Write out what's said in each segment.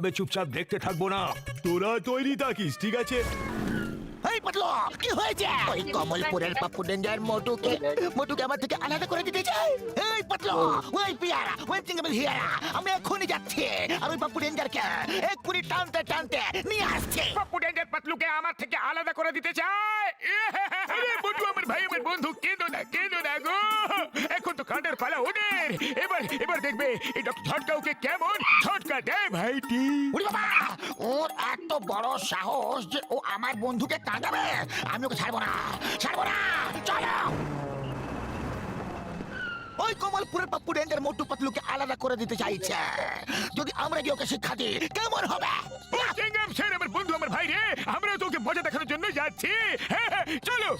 তবে চুপচাপ দেখতে থাকব না। তোরা তৈরি থাকিস ঠিক আছে? এই পাতলো কি হয়েছে? ওই কমলপুরের পাপ্পু ডেঞ্জার মোটুকে মোটুকে আমার থেকে আলাদা করে দিতে চাই। এই পাতলো ওই পিয়ারা ওই চিংড়ি হিয়ারা আমি এক্ষুনি যাচ্ছি। আর ওই পাপ্পু ডেঞ্জারকে এক্ষুনি টানতে টানতে নিয়ে আসছে। পাপ্পু ডেঞ্জার পাতলুকে আমার থেকে আলাদা করে দিতে চায়। আরে বন্ধু আমার ভাই আমার বন্ধু কেঁদো না কেঁদো না গো তো কাঁদের পালা ওদের এবার এবার দেখবে এই ডক্টর ঝটকা ওকে কেমন ঝটকা দেয় ভাইটি। উড়ি বাবা ওর এত বড় সাহস যে ও আমার বন্ধুকে কাঁদাবে। আমি ওকে ছাড়বো না ছাড়বো না চলো। ওই কমলপুরের পাপ্পু ডেঞ্জার মোটু পাতলুকে আলাদা করে দিতে চাইছে। যদি আমরা গিয়ে ওকে শিক্ষা দিই কেমন হবে? চেঙ্গাম স্যার আমার বন্ধু আমার ভাই রে। আমরা তোকে মজা দেখানোর জন্য যাচ্ছি। হ্যাঁ, হ্যাঁ, চলো।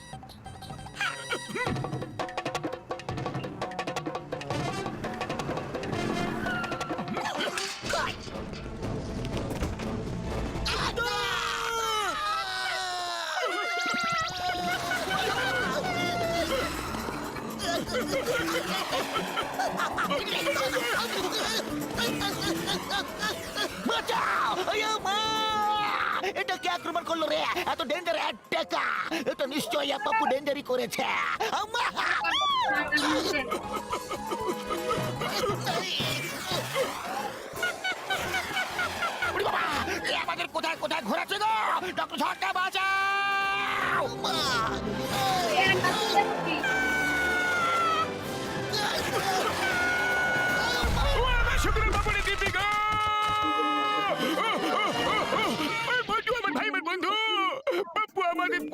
করল রে? এত ডেঞ্জার টেকা এটা ডেঞ্জারই করেছে। আমাদের কোথায় কোথায় ঘোরাচ্ছে গো? ডক্টর ঝটকা বাঁচাও!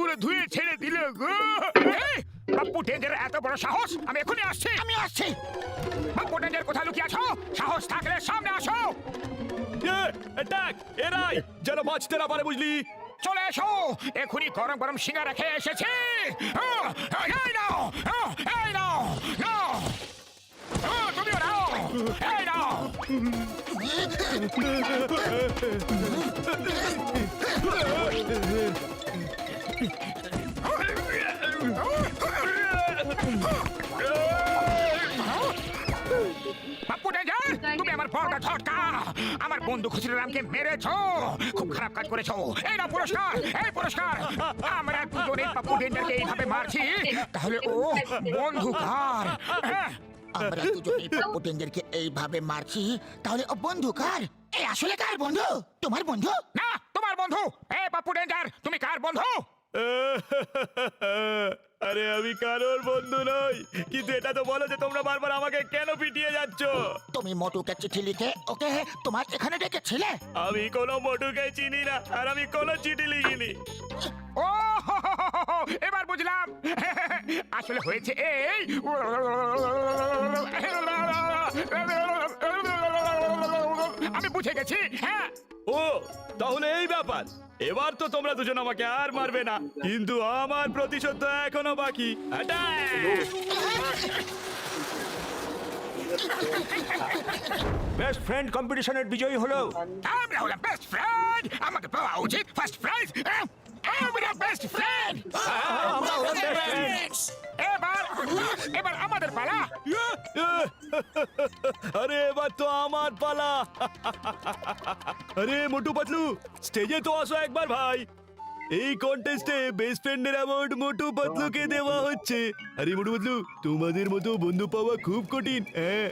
পুরো ধুয়ে ছেড়ে দিল গো। এই, পাপ্পু ডেঞ্জার এত বড় সাহস আমি এখনই আসছি। আমি আসছি। পাপ্পু ডেঞ্জার কোথায় লুকিয়ে আছো? সাহস থাকলে সামনে আসো। অ্যাটাক এরাই যেন বাঁচতে না পারে বুঝলি। চলে এসো। এখনই গরম গরম সিঙ্গারা খেয়ে এসেছি। আহ, এই নাও আহ, এই নাও নাও। আহ, তুমিও নাও এই নাও। ডেঞ্জার তুমি আমার বড়টা ঝটকা! আমার বন্ধু খুচরামকে মেরেছো! খুব খারাপ কাজ করেছ! এই না পুরস্কার! এই পুরস্কার! আমরা দুজনে পাপ্পু ডেঞ্জারকে এইভাবে মারছি! তাহলে ও বন্ধু কার? হ্যাঁ? আমরা দুজনেই পাপ্পু ডেঞ্জারকে এইভাবে মারছি তাহলে ও বন্ধু কার? এই আসলে কার বন্ধু? তোমার বন্ধু? না তোমার বন্ধু! এই পাপ্পু ডেঞ্জার তুমি কার বন্ধু? আরে আমি কারোর বন্ধু নই। কিন্তু এটা তো বলো যে তোমরা বারবার আমাকে কেন পিটিয়ে যাচ্ছ? তুমি মটুকে চিঠি লিখে ওকে তোমার এখানে ডেকেছিলে? আমি কোনো মোটুকে চিনি না আর আমি কোনো চিঠি লিখিনি। ও এবার বুঝলাম। আসলে হয়েছে এই। আমি বুঝে গেছি হ্যাঁ। ও তাহলে এই ব্যাপার। এবার তো তোমরা দুজন আমাকে আর মারবে না। কিন্তু আমার প্রতিশোধ তো এখনও বাকি। বেস্ট ফ্রেন্ড কম্পিটিশনের বিজয়ী হলো। আমরা হলাম বেস্ট ফ্রেন্ড আমাকে পাওয়া উচিত ফার্স্ট প্রাইজ আমরা বেস্ট ফ্রেন্ড এবার এবার আমাদের পালা। আরে তো আমার পালা আরে মোটু পাতলু স্টেজে তো আসো একবার ভাই এই কন্টেস্টে বেস্ট ফ্রেন্ডের অ্যাওয়ার্ড মোটু পাতলুকে দেওয়া হচ্ছে আরে মোটু পাতলু তোমাদের মতো বন্ধু পাওয়া খুব কঠিন হ্যাঁ